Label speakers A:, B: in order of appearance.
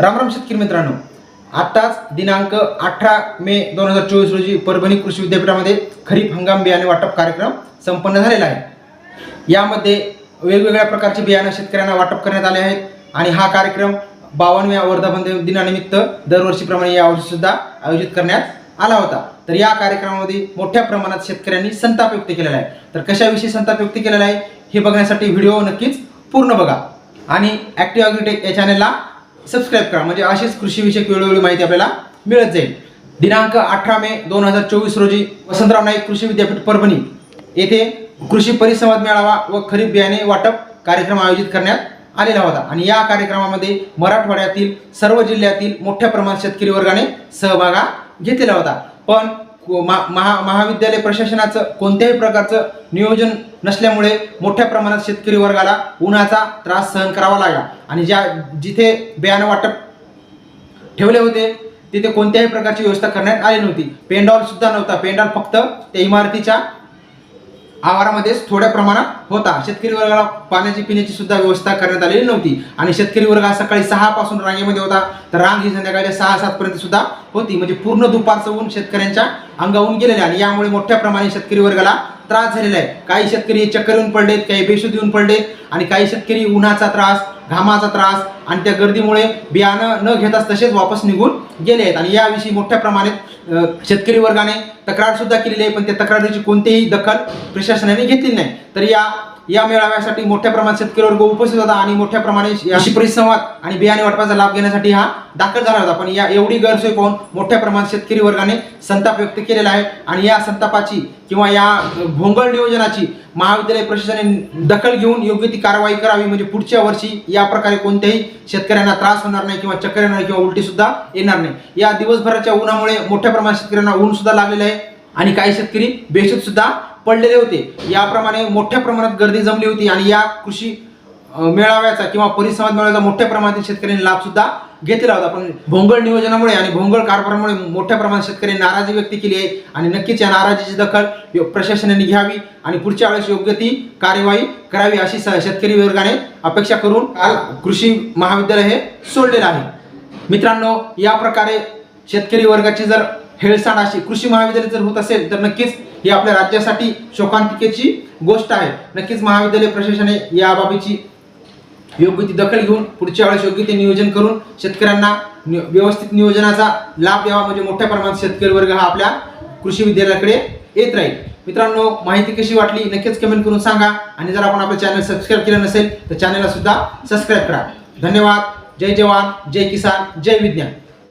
A: रामराम शेतकरी मित्रांनो. आत्ताच दिनांक अठरा मे दोन हजार चोवीस रोजी परभणी कृषी विद्यापीठामध्ये खरीप हंगाम बियाणे वाटप कार्यक्रम संपन्न झालेला आहे. यामध्ये वेगवेगळ्या प्रकारचे बियाणं शेतकऱ्यांना वाटप करण्यात आले आहेत आणि हा कार्यक्रम बावनव्या वर्धापन दिनानिमित्त दरवर्षीप्रमाणे यावर्षी सुद्धा आयोजित करण्यात आला होता. तर या कार्यक्रमामध्ये मोठ्या प्रमाणात शेतकऱ्यांनी संताप व्यक्त केलेला आहे. तर कशाविषयी संताप व्यक्त केलेला आहे हे बघण्यासाठी व्हिडिओ नक्कीच पूर्ण बघा. आणि ॲक्टिव्ह अग्रिटेक या चॅनलला सबस्क्राईब करा. म्हणजे अशीच कृषीविषयक वेळोवेळी माहिती आपल्याला मिळत जाईल. दिनांक अठरा मे दोन हजार चोवीस रोजी वसंतराव नाईक कृषी विद्यापीठ परभणी येथे कृषी परिसंवाद मेळावा व खरीप बियाणे वाटप कार्यक्रम आयोजित करण्यात आलेला होता. आणि या कार्यक्रमामध्ये मराठवाड्यातील सर्व जिल्ह्यातील मोठ्या प्रमाणात शेतकरी वर्गाने सहभाग घेतलेला होता. पण महा महाविद्यालय प्रशासनाचं कोणत्याही प्रकारचं नियोजन नसल्यामुळे मोठ्या प्रमाणात शेतकरी वर्गाला उन्हाचा त्रास सहन करावा लागला. आणि ज्या जिथे बियाणं वाटप ठेवले होते तिथे कोणत्याही प्रकारची व्यवस्था करण्यात आली नव्हती. पेंडॉल सुद्धा नव्हता. पेंडॉल फक्त त्या इमारतीच्या आवारामध्येच थोड्या प्रमाणात होता. शेतकरी वर्गाला पाण्याची पिण्याची सुद्धा व्यवस्था करण्यात आलेली नव्हती. आणि शेतकरी वर्ग हा सकाळी सहा पासून रांगेमध्ये होता. तर रांग ही संध्याकाळी सहा सात पर्यंत सुद्धा होती. म्हणजे पूर्ण दुपारचं ऊन शेतकऱ्यांच्या अंगावून गेलेले आणि यामुळे मोठ्या प्रमाणे शेतकरी वर्गाला त्रास झालेला आहे. काही शेतकरी चक्कर येऊन पडलेत काही बेशुद्ध येऊन पडलेत. आणि काही शेतकरी उन्हाचा त्रास घामाचा त्रास आणि त्या गर्दीमुळे बियाणं न घेताच तसेच वापस निघून गेले आहेत. आणि याविषयी मोठ्या प्रमाणात शेतकरी वर्गाने तक्रार सुद्धा केलेली आहे पण त्या तक्रारीची कोणतीही दखल प्रशासनाने घेतली नाही. तर या या मेळाव्यासाठी मोठ्या प्रमाणात शेतकरी वर्ग उपस्थित होता आणि मोठ्या प्रमाणे कृषी परिसंवाद आणि बियाणे वाटपाचा लाभ घेण्यासाठी हा दाखल झाला होता. पण या एवढी गैरसोय पाहून मोठ्या प्रमाणात शेतकरी वर्गाने संताप व्यक्त केलेला आहे. आणि या संतापाची किंवा या भोंगळ नियोजनाची महाविद्यालय प्रशासनाने दखल घेऊन योग्य ती कारवाई करावी. म्हणजे पुढच्या वर्षी या प्रकारे कोणत्याही शेतकऱ्यांना त्रास होणार नाही किंवा चक्कर येणार नाही किंवा उलटी सुद्धा येणार नाही. या दिवसभराच्या उन्हामुळे मोठ्या प्रमाणात शेतकऱ्यांना ऊन सुद्धा लागलेलं आहे आणि काही शेतकरी बेशुद्ध सुद्धा पडलेले होते. याप्रमाणे मोठ्या प्रमाणात गर्दी जमली होती आणि या कृषी मेळाव्याचा किंवा परिसंवाद मेळाव्याचा मोठ्या प्रमाणात शेतकऱ्यांनी लाभ सुद्धा घेतला होता. पण भोंगळ नियोजनामुळे आणि भोंगळ कारभारामुळे मोठ्या प्रमाणात शेतकऱ्यांनी नाराजी व्यक्त केली आहे आणि नक्कीच या नाराजीची दखल प्रशासनाने घ्यावी आणि पुढच्या वेळेस योग्य ती कार्यवाही करावी अशी स- शेतकरी वर्गाने अपेक्षा करून काल कृषी महाविद्यालय हे सोडलेलं आहे. मित्रांनो या प्रकारे शेतकरी वर्गाची जर हेळसाण अशी कृषी महाविद्यालय जर होत असेल तर नक्कीच ही आपल्या राज्यासाठी शोकांतिकेची गोष्ट आहे. नक्कीच महाविद्यालय प्रशासनाने याबाबीची योग्य ती दखल घेऊन पुढच्या वेळेस योग्य ते नियोजन करून शेतकऱ्यांना व्यवस्थित नियोजनाचा लाभ द्यावा म्हणजे मोठ्या प्रमाणात शेतकरी वर्ग हा आपल्या कृषी विद्यालयाकडे येत राहील. मित्रांनो माहिती कशी वाटली नक्कीच कमेंट करून सांगा. आणि जर आपण आपलं चॅनल सबस्क्राईब केलं नसेल तर चॅनलला सुद्धा सबस्क्राईब करा. धन्यवाद. जय जवान. जय किसान. जय विज्ञान.